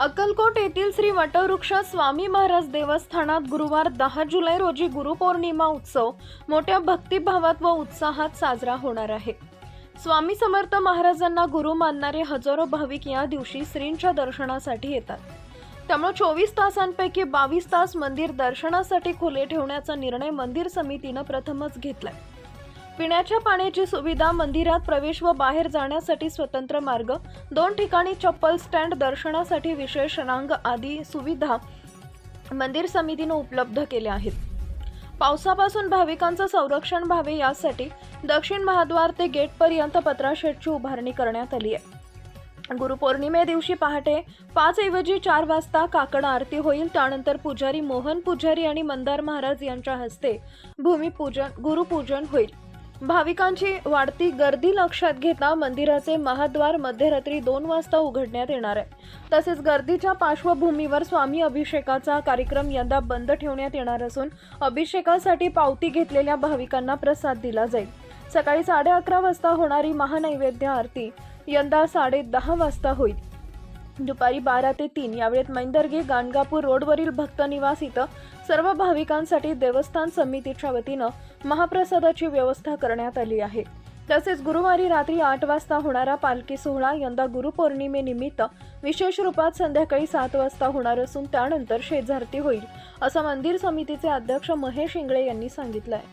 अक्कलकोट येथील श्री वटवृक्ष स्वामी महाराज देवस्थानात गुरुवार दहा जुलै रोजी गुरुपौर्णिमा उत्सव मोठ्या भक्तिभावात व उत्साहात साजरा होणार आहे. स्वामी समर्थ महाराजांना गुरु मानणारे हजारो भाविक या दिवशी श्रींच्या दर्शनासाठी येतात. त्यामुळे चोवीस तासांपैकी बावीस तास मंदिर दर्शनासाठी खुले ठेवण्याचा निर्णय मंदिर समितीनं प्रथमच घेतलाय. पिण्याच्या पाण्याची सुविधा मंदिरात प्रवेश व बाहेर जाण्यासाठी स्वतंत्र मार्ग दोन ठिकाणी चप्पल स्टँड दर्शनासाठी विशेष रांग आदी सुविधा मंदिर समितीनं उपलब्ध केल्या आहेत. पावसापासून भाविकांचं संरक्षण व्हावे यासाठी दक्षिण महाद्वार ते गेटपर्यंत पत्राशेडची उभारणी करण्यात आली आहे. गुरुपौर्णिमे दिवशी पहाटे पाच ऐवजी चार वाजता काकड आरती होईल. त्यानंतर पुजारी मोहन पुजारी आणि मंदार महाराज यांच्या हस्ते भूमिपूजन गुरुपूजन होईल. भाविकांची वाढती गर्दी लक्षात घेता मंदिराचे महाद्वार मध्यरात्री दोन वाजता उघडण्यात येणार आहे. तसेच गर्दीच्या पार्श्वभूमीवर स्वामी अभिषेकाचा कार्यक्रम यंदा बंद ठेवण्यात येणार असून अभिषेकासाठी पावती घेतलेल्या भाविकांना प्रसाद दिला जाईल. सकाळी साडे अकरा वाजता होणारी महानैवेद्य आरती यंदा साडे दहा वाजता होईल. दुपारी बारा ते तीन या वेळेत मैंदर्गे गाणगापूर रोडवरील भक्त निवास इथं सर्व भाविकांसाठी देवस्थान समितीच्या वतीनं महाप्रसादाची व्यवस्था करण्यात आली आहे. तसेच गुरुवारी रात्री आठ वाजता होणारा पालखी सोहळा यंदा गुरुपौर्णिमेनिमित्त विशेष रूपात संध्याकाळी सात वाजता होणार असून त्यानंतर शेजारती होईल असं मंदिर समितीचे अध्यक्ष महेश इंगळे यांनी सांगितलं आहे